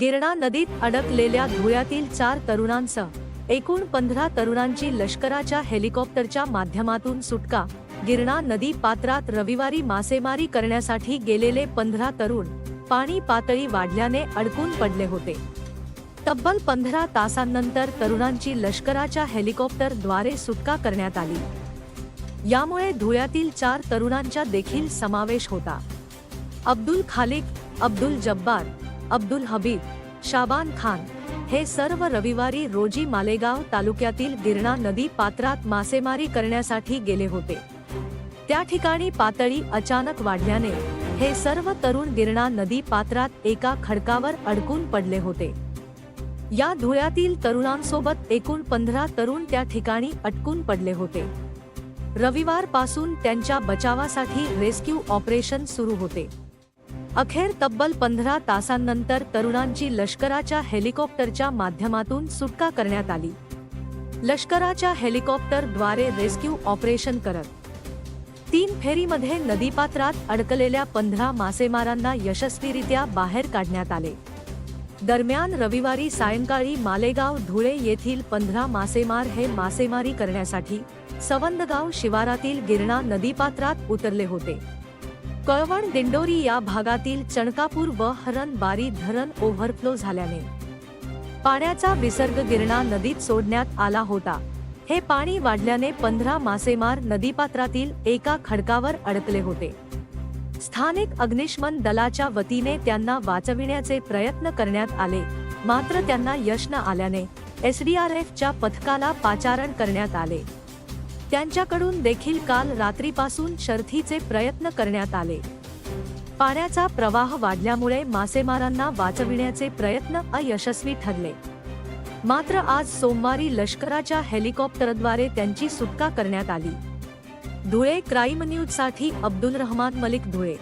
गिरणा नदीत अडकलेल्या धुळ्यातील चार तरुणांसह एकूण पंधरा तरुणांची लष्कराच्या हेलिकॉप्टरच्या माध्यमातून सुटका. गिरणा नदी पात्रात रविवारी मासेमारी करण्यासाठी गेलेले पंधरा तरुण पाणी पातळी वाढल्याने अडकून पडले होते. तब्बल पंधरा तासांनंतर तरुणांची लष्कराच्या हेलिकॉप्टरद्वारे सुटका करण्यात आली. यामुळे धुळ्यातील चार तरुणांचा देखील समावेश होता. अब्दुल खालिक अब्दुल जब्बार अब्दुल हबीब शाबान खान. हे सर्व रविवारी रोजी मालेगाव तालुक्यातील गिरणा नदी पात्रात मासेमारी करण्यासाठी गेले होते. त्या ठिकाणी पातळी अचानक वाढल्याने हे सर्व तरुण गिरणा नदी पात्रात एका खडकावर अडकून पडले होते. या धुळ्यातील तरुणांसोबत एकूण पंधरा तरुण त्या ठिकाणी अटकून पडले होते. रविवारपासून त्यांच्या बचावासाठी रेस्क्यू ऑपरेशन सुरू होते. अखेर तब्बल पंधरा तासांनंतर तरुणांची लष्कराच्या हेलिकॉप्टरच्या माध्यमातून सुटका करण्यात आली. लष्कराच्या हेलिकॉप्टरद्वारे रेस्क्यू ऑपरेशन करत. तीन फेरीमध्ये नदीपात्रात अडकलेल्या पंधरा मासेमारांना यशस्वीरित्या बाहेर काढण्यात आले. दरम्यान रविवारी सायंकाळी मालेगाव धुळे येथील पंधरा मासेमार हे मासेमारी करण्यासाठी सवंदगाव शिवारातील गिरणा नदीपात्रात उतरले होते. कळवण दिंडोरी या भागातील चणकापूर व हरणबारी धरण ओव्हरफ्लो झाल्याने. पाण्याचा विसर्ग गिरणा नदीत सोडण्यात आला होता. हे पाणी वाढल्याने पंधरा मासेमार नदीपात्रातील एका खडकावर अडकले होते. स्थानिक अग्निशमन दलाच्या वतीने त्यांना वाचविण्याचे प्रयत्न करण्यात आले. मात्र त्यांना यश न आल्याने एसडीआरएफच्या पथकाला पाचारण करण्यात आले. त्यांच्याकडून देखील काल रात्रीपासून शर्थीचे प्रयत्न करण्यात आले. पाण्याचा प्रवाह वाढल्यामुळे मासेमारांना वाचविण्याचे प्रयत्न अयशस्वी ठरले. मात्र आज सोमवारी लष्कराच्या हेलिकॉप्टरद्वारे त्यांची सुटका करण्यात आली. धुळे क्राईम न्यूजसाठी अब्दुल रहमान मलिक धुळे.